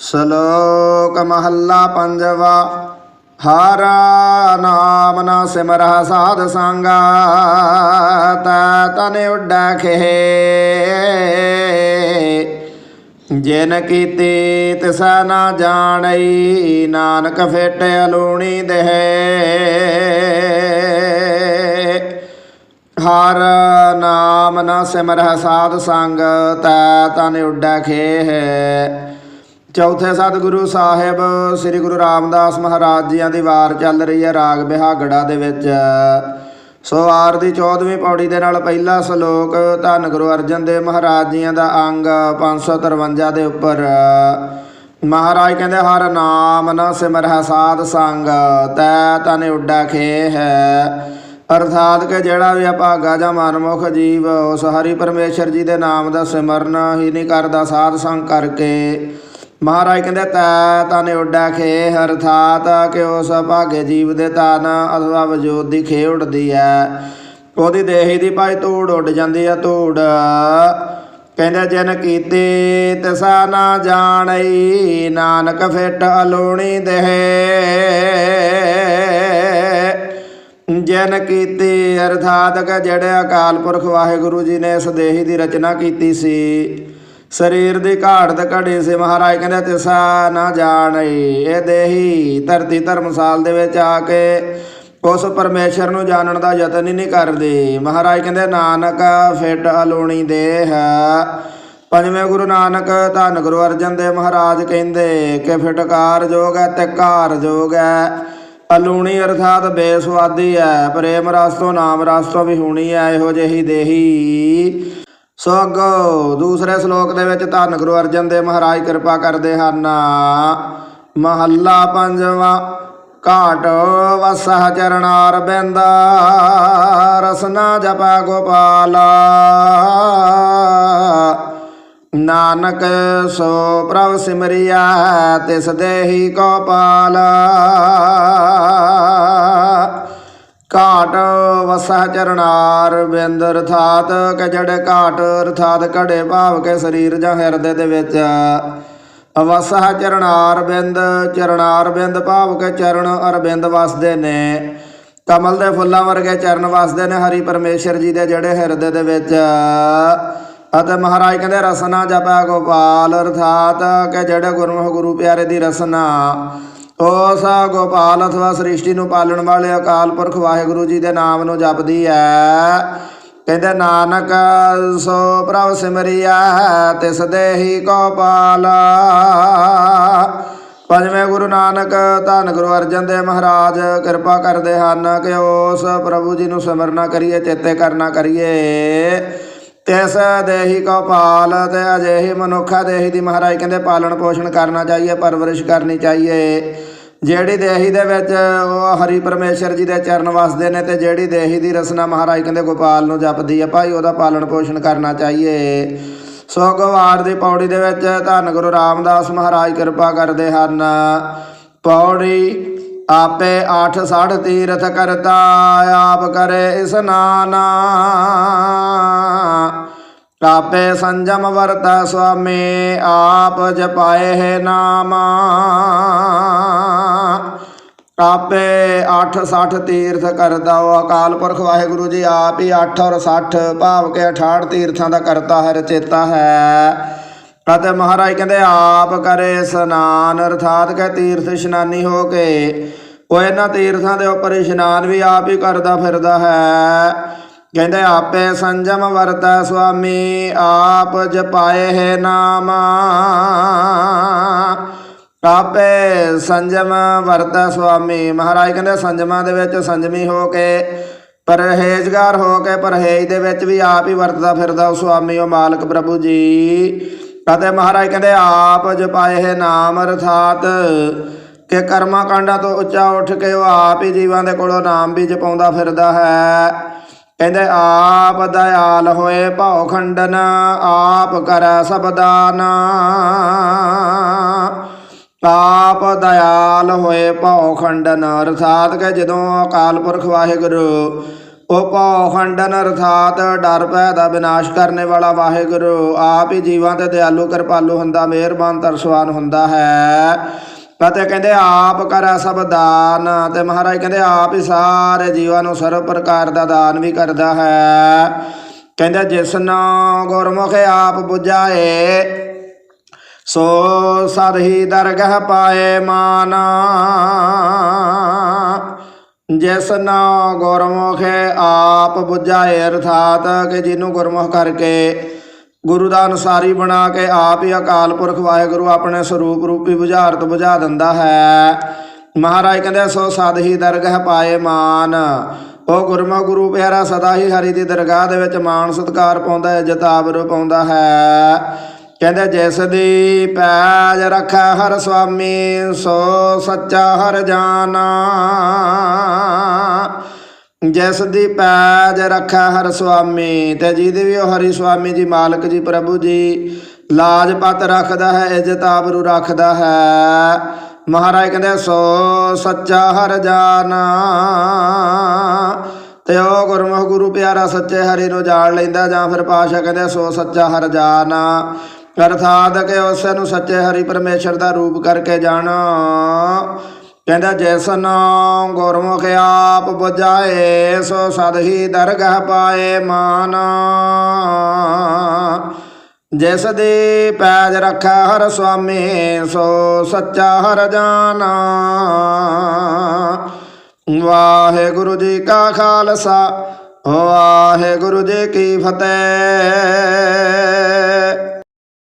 ਸ਼ਲੋਕ ਮਹੱਲਾ ਪੰਜਵਾ ਹਰ ਨਾਮ ਨਾ ਸਿਮਰਹ ਸਾਧ ਸੰਗਾ ਤਾ ਤਨ ਉੱਡਾ ਖੇ ਜਿਨ ਕੀਤੀ ਤਿਸਾ ਨਾ ਜਾਣਈ ਨਾਨਕ ਫਿਟ ਅਲੂਣੀ ਦੇਹ ਹਰ ਨਾਮ ਨਾ ਸਿਮਰਹਿ ਸਾਧ ਸੰਗ ਤੈ ਤਨ ਖੇ ਹੈ ਚੌਥੇ ਸਤਿਗੁਰੂ ਸਾਹਿਬ, ਸ੍ਰੀ ਗੁਰੂ ਰਾਮਦਾਸ ਮਹਾਰਾਜ ਜੀਆਂ ਦੀ ਵਾਰ ਚੱਲ ਰਹੀ ਹੈ ਰਾਗ ਬਿਹਾਗੜਾ ਦੇ ਵਿੱਚ। ਸੋ ਆਰ ਦੀ 14ਵੀਂ ਪੌੜੀ ਦੇ ਨਾਲ ਪਹਿਲਾ ਸ਼ਲੋਕ, ਧੰਨ ਗੁਰੂ ਅਰਜਨ ਦੇਵ ਮਹਾਰਾਜ ਜੀਆਂ ਦਾ ਅੰਗ 553 ਦੇ ਉੱਪਰ। ਮਹਾਰਾਜ ਕਹਿੰਦੇ, ਹਰ ਨਾਮ ਨ ਸਿਮਰਹਿ ਸਾਧ ਸੰਗ, ਤੈ ਤਨ ਉੱਡਾ ਖੇਹ ਅਰਥਾਤ ਕਿ ਜਿਹੜਾ ਵੀ ਅਭਾਗਾ ਜਾਂ ਮਨਮੁਖ ਜੀਵ, ਉਸ ਹਰੀ ਪਰਮੇਸ਼ਰ ਜੀ ਦੇ ਨਾਮ ਦਾ ਸਿਮਰਨ ਹੀ ਨਹੀਂ ਕਰਦਾ ਸਾਧ ਸੰਗ ਕਰਕੇ। ਮਹਾਰਾਜ ਕਹਿੰਦੇ, ਤੈ ਤਨ ਉੱਡਾ ਖੇ ਅਰਥਾਤ ਕਿ ਉਸ ਅਭਾਗੇ ਜੀਵ ਦੇ ਤਨ ਅਥਵਾ ਵਜੂਦ ਦੀ ਖੇ ਉੱਡਦੀ ਹੈ ਉਹਦੀ ਦੇਹੀ ਦੀ ਭਾਈ ਧੂੜ ਉੱਡ ਜਾਂਦੀ ਹੈ ਧੂੜ। ਕਹਿੰਦੇ, ਜਿਨ ਕੀਤੀ ਤਿਸਾ ਨਾ ਜਾਣਈ, ਨਾਨਕ ਫਿੱਟ ਅਲੋਣੀ ਦੇਹ। ਜਨ ਕੀਤੀ ਅਰਥਾਤ ਕਿ ਜਿਹੜੇ ਅਕਾਲ ਪੁਰਖ ਵਾਹਿਗੁਰੂ ਜੀ ਨੇ ਇਸ ਦੇਹੀ ਦੀ ਰਚਨਾ ਕੀਤੀ ਸੀ। ਸਰੀਰ ਦੀ ਘਾੜਤ ਘੜੀ ਸੀ। ਮਹਾਰਾਜ ਕਹਿੰਦੇ, ਤਿਸਾ ਨਾ ਜਾਣਈ ਇਹ ਦੇਹੀ ਧਰਤੀ ਧਰਮਸਾਲ ਦੇ ਵਿੱਚ ਆ ਕੇ ਉਸ ਪਰਮੇਸ਼ਰ ਨੂੰ ਜਾਣਨ ਦਾ ਯਤਨ ਹੀ ਨਹੀਂ ਕਰਦੇ। ਮਹਾਰਾਜ ਕਹਿੰਦੇ, ਨਾਨਕ ਫਿਟ ਅਲੋਣੀ ਦੇਹ ਪੰਜਵੇਂ ਗੁਰੂ ਨਾਨਕ ਧੰਨ ਗੁਰੂ ਅਰਜਨ ਦੇਵ ਮਹਾਰਾਜ ਕਹਿੰਦੇ, ਕਿ ਫਿਟਕਾਰ ਜੋਗ ਹੈ ਤੇ ਕਾਰ ਜੋਗ ਹੈ। ਅਲੂਣੀ ਅਰਥਾਤ ਬੇਸਵਾਦੀ ਹੈ, ਪ੍ਰੇਮ ਰਸ ਤੋਂ ਨਾਮ ਰਸ ਤੋਂ ਵੀ ਹੋਣੀ ਹੈ, ਇਹੋ ਜਿਹੀ ਦੇਹੀ ਸੋ ਅੱਗੋਂ ਦੂਸਰੇ ਸ਼ਲੋਕ ਦੇ ਵਿੱਚ ਧੰਨ ਗੁਰੂ ਅਰਜਨ ਦੇਵ ਮਹਾਰਾਜ ਕਿਰਪਾ ਕਰਦੇ ਹਨ। ਮਹੱਲਾ ਪੰਜਵਾਂ, ਘਾਟ ਵਸਹ ਚਰਨਾਰ ਬਿੰਦ, ਰਸਨਾ ਜਪਾ ਗੋਪਾਲਾ। ਨਾਨਕ ਸੋ ਪ੍ਰਭ ਸਿਮਰਿਆ ਤਿਸ ਦੇਹੀ ਕੋ ਘਾਟ ਵਸਹ ਚਰਨਾਰ ਬਿੰਦ ਅਰਥਾਤ ਕਿ ਘਾਟ ਅਰਥਾਤ ਘੜੇ ਭਾਵ ਕੇ ਸਰੀਰ ਜਾਂ ਹਿਰਦੇ ਦੇ ਵਿੱਚ। ਵਸਹ ਚਰਨਾਰ ਬਿੰਦ ਚਰਨਾਰ ਬਿੰਦ ਭਾਵ ਕੇ ਚਰਨ ਅਰਬਿੰਦ ਵਸਦੇ ਨੇ। ਕਮਲ ਦੇ ਫੁੱਲਾਂ ਵਰਗੇ ਚਰਨ ਵਸਦੇ ਨੇ ਹਰੀ ਪਰਮੇਸ਼ਰ ਜੀ ਦੇ ਜਿਹੜੇ ਹਿਰਦੇ ਦੇ ਵਿੱਚ। ਅਤੇ ਮਹਾਰਾਜ ਕਹਿੰਦੇ, ਰਸਨਾ ਜਪੈ ਗੋਪਾਲ ਅਰਥਾਤ ਕਿ ਜਿਹੜੇ ਗੁਰਮੁਖ ਗੁਰੂ ਪਿਆਰੇ ਦੀ ਰਸਨਾ। ਉਸ ਗੋਪਾਲ ਅਥਵਾ ਸ੍ਰਿਸ਼ਟੀ ਨੂੰ ਪਾਲਣ ਵਾਲੇ ਅਕਾਲ ਪੁਰਖ ਵਾਹਿਗੁਰੂ ਜੀ ਦੇ ਨਾਮ ਨੂੰ ਜਪਦੀ ਹੈ ਕਹਿੰਦੇ, ਨਾਨਕ ਸੋ ਪ੍ਰਭ ਸਿਮਰਿਆ ਤਿਸ ਦੇਹੀ ਕੋ ਪਾਲਾ ਪੰਜਵੇਂ ਗੁਰੂ ਨਾਨਕ ਧੰਨ ਗੁਰੂ ਅਰਜਨ ਦੇਵ ਮਹਾਰਾਜ, ਕਿਰਪਾ ਕਰਦੇ ਹਨ ਕਿ ਉਸ ਪ੍ਰਭੂ ਜੀ ਨੂੰ ਸਿਮਰਨਾ ਕਰੀਏ, ਚੇਤੇ ਕਰਨਾ ਕਰੀਏ। ਤਿਸ ਦੇਹੀ ਕੋ ਪਾਲ ਤੇ ਅਜਿਹੀ ਮਨੁੱਖਾ ਦੇਹੀ ਦੀ ਮਹਾਰਾਜ ਕਹਿੰਦੇ ਪਾਲਣ ਪੋਸ਼ਣ ਕਰਨਾ ਚਾਹੀਏ, ਪਰਵਰਿਸ਼ ਕਰਨੀ ਚਾਹੀਏ। ਜਿਹੜੀ ਦੇਹੀ ਦੇ ਵਿੱਚ ਉਹ ਹਰੀ ਪਰਮੇਸ਼ਰ ਜੀ ਦੇ ਚਰਨ ਵਸਦੇ ਨੇ ਤੇ ਜਿਹੜੀ ਦੇਹੀ ਦੀ ਰਸਨਾ ਮਹਾਰਾਜ ਕਹਿੰਦੇ ਗੋਪਾਲ ਨੂੰ ਜਪਦੀ ਹੈ ਭਾਈ ਉਹਦਾ ਪਾਲਣ ਪੋਸ਼ਣ ਕਰਨਾ ਚਾਹੀਏ। ਸੋ ਗਵਾਰ ਦੀ ਪੌੜੀ ਦੇ ਵਿੱਚ ਧੰਨ ਗੁਰੂ ਰਾਮਦਾਸ ਮਹਾਰਾਜ ਕਿਰਪਾ ਕਰਦੇ ਹਨ। ਪੌੜੀ ਆਪੇ 8 ਸਾਢ ਤੀਰਥ ਕਰਤਾ, ਆਪ ਕਰੇ ਇਸਨਾਨਾ ਆਪੇ ਸੰਜਮ ਵਰਤੈ ਸੁਆਮੀ, ਆਪ ਜਪਾਏ ਹੈ ਨਾਮ। ਆਪੇ 8 60 ਤੀਰਥ ਕਰਦਾ ਉਹ ਅਕਾਲ ਪੁਰਖ ਵਾਹਿਗੁਰੂ ਜੀ, ਆਪ ਹੀ 8 ਔਰ 60 ਭਾਵ ਕੇ 68 ਤੀਰਥਾਂ ਦਾ ਕਰਤਾ ਹੈ ਰਚੇਤਾ ਹੈ। ਅਤੇ ਮਹਾਰਾਜ ਕਹਿੰਦੇ, ਆਪ ਕਰੇ ਇਸ਼ਨਾਨ, ਅਰਥਾਤ ਕਿ ਤੀਰਥ ਇਸ਼ਨਾਨੀ ਹੋ ਕੇ। ਉਹ ਇਹਨਾਂ ਤੀਰਥਾਂ ਦੇ ਉੱਪਰ ਇਸ਼ਨਾਨ ਵੀ ਆਪ ਹੀ ਕਰਦਾ ਫਿਰਦਾ ਹੈ। ਕਹਿੰਦੇ, ਆਪੇ ਸੰਜਮ ਵਰਤੈ ਸੁਆਮੀ, ਆਪ ਜਪਾਏ ਹੈ ਨਾਮ। ਆਪੇ ਸੰਜਮ ਵਰਤੈ ਸੁਆਮੀ। ਮਹਾਰਾਜ ਕਹਿੰਦੇ, ਸੰਜਮਾਂ ਦੇ ਵਿੱਚ ਸੰਜਮੀ ਹੋ ਕੇ, ਪਰਹੇਜ਼ਗਾਰ ਹੋ ਕੇ, ਪਰਹੇਜ਼ ਦੇ ਵਿੱਚ ਵੀ ਆਪ ਹੀ ਵਰਤਦਾ ਫਿਰਦਾ ਉਹ ਸੁਆਮੀ, ਉਹ ਮਾਲਕ ਪ੍ਰਭੂ ਜੀ। ਅਤੇ ਮਹਾਰਾਜ ਕਹਿੰਦੇ, ਆਪ ਜਪਾਏ ਨਾਮ ਅਰਥਾਤ, ਕਿ ਕਰਮਾਂ ਕਾਂਡਾਂ ਤੋਂ ਉੱਚਾ ਉੱਠ ਕੇ ਉਹ ਆਪ ਹੀ ਜੀਵਾਂ ਦੇ ਕੋਲੋਂ ਨਾਮ ਵੀ ਜਪਾਉਂਦਾ ਫਿਰਦਾ ਹੈ। ਕਹਿੰਦੇ, ਆਪ ਦਇਆਲ ਹੋਏ ਭਉ ਖੰਡਨ, ਆਪ ਕਰੈ ਸਬਦਾਨ ਆਪ ਦਇਆਲ ਹੋਏ ਭਉ ਖੰਡਨ, ਅਰਥਾਤ ਕਿ ਜਦੋਂ ਅਕਾਲ ਪੁਰਖ ਵਾਹਿਗੁਰੂ ਉਹ ਭਉ ਖੰਡਨ ਅਰਥਾਤ ਡਰ ਭੈ ਦਾ ਵਿਨਾਸ਼ ਕਰਨੇ ਵਾਲਾ ਵਾਹਿਗੁਰੂ, ਆਪ ਹੀ ਜੀਵਾਂ ਤੇ ਦਿਆਲੂ ਕਿਰਪਾਲੂ ਹੁੰਦਾ, ਮਿਹਰਬਾਨ ਤਰਸਵਾਨ ਹੁੰਦਾ ਹੈ। ਅਤੇ ਕਹਿੰਦੇ ਆਪ ਕਰੈ ਸਭ ਦਾਨ, ਤੇ ਮਹਾਰਾਜ ਕਹਿੰਦੇ ਆਪ ਹੀ ਸਾਰੇ ਜੀਵਾਂ ਨੂੰ ਸਰਵ ਪ੍ਰਕਾਰ ਦਾ ਦਾਨ ਵੀ ਕਰਦਾ ਹੈ। ਕਹਿੰਦੇ ਜਿਸ ਨੂੰ ਗੁਰਮੁਖ ਆਪ 부ਝਾਏ ਸੋ ਸਦ ਹੀ ਦਰਗਹ ਪਾਏ ਮਾਨਾ। ਜਿਸ ਨਾ ਗੁਰਮੁਖ ਆਪ 부ਝਾਏ ਅਰਥਾਤ ਕਿ ਜਿਹਨੂੰ ਗੁਰਮੁਖ ਕਰਕੇ ਗੁਰੂ ਦਾ ਅਨੁਸਾਰੀ ਬਣਾ ਕੇ ਆਪ ਹੀ ਅਕਾਲ ਪੁਰਖ ਵਾਹਿਗੁਰੂ ਆਪਣੇ ਸਰੂਪ ਰੂਪੀ ਬੁਝਾਰਤ ਬੁਝਾ ਦਿੰਦਾ ਹੈ। ਮਹਾਰਾਜ ਕਹਿੰਦੇ, ਸੋ ਸਦ ਹੀ ਦਰਗਹ ਪਾਏ ਮਾਨ। ਉਹ ਗੁਰਮੁਖ ਗੁਰੂ ਪਿਆਰਾ ਸਦਾ ਹੀ ਹਰੀ ਦੀ ਦਰਗਾਹ ਦੇ ਵਿੱਚ ਮਾਣ ਸਤਕਾਰ ਪਾਉਂਦਾ ਹੈ ਇੱਜ਼ਤ ਆਬਰੂ ਪਾਉਂਦਾ ਹੈ। ਕਹਿੰਦੇ ਜਿਸ ਦੀ ਪੈਜ ਰੱਖੈ ਹਰ ਸੁਆਮੀ, ਸੋ ਸੱਚਾ ਹਰ ਜਾਨਾ ਜਿਸ ਦੀ ਪੈਜ ਰੱਖੈ ਹਰ ਸੁਆਮੀ, ਤੇ ਜਿਹਦੀ ਵੀ ਉਹ ਹਰੀ ਸੁਆਮੀ ਜੀ, ਮਾਲਕ ਜੀ, ਪ੍ਰਭੂ ਜੀ ਲਾਜ ਪਤ ਰੱਖਦਾ ਹੈ, ਇੱਜ਼ਤ ਆਬਰੂ ਰੱਖਦਾ ਹੈ। ਮਹਾਰਾਜ ਕਹਿੰਦੇ, ਸੋ ਸੱਚਾ ਹਰ ਜਾਨਾ ਤੇ ਉਹ ਗੁਰਮੁਖ ਗੁਰੂ ਪਿਆਰਾ ਸੱਚੇ ਹਰੀ ਨੂੰ ਜਾਣ ਲੈਂਦਾ, ਜਾਂ ਫਿਰ ਪਾਸ਼ਾ ਕਹਿੰਦੇ, ਸੋ ਸੱਚਾ ਹਰ ਜਾਨਾ ਅਰਥਾਤ ਕਿ ਉਸ ਨੂੰ ਸੱਚੇ ਹਰੀ ਪਰਮੇਸ਼ਰ ਦਾ ਰੂਪ ਕਰਕੇ ਜਾਣਾ। ਕਹਿੰਦਾ ਜਿਸ ਨੂੰ ਗੁਰਮੁਖ ਆਪ ਬੁਝਾਏ, ਸੋ ਸਦ ਹੀ ਦਰਗਹ ਪਾਏ ਮਾਨ। ਜਿਸ ਦੀ ਪੈਜ ਰੱਖਾ ਹਰ ਸੁਆਮੀ ਸੋ ਸੱਚਾ ਹਰ ਜਾਨਾ। ਵਾਹਿਗੁਰੂ ਜੀ ਕਾ ਖਾਲਸਾ, ਵਾਹਿਗੁਰੂ ਜੀ ਕੀ ਫਤਿਹ।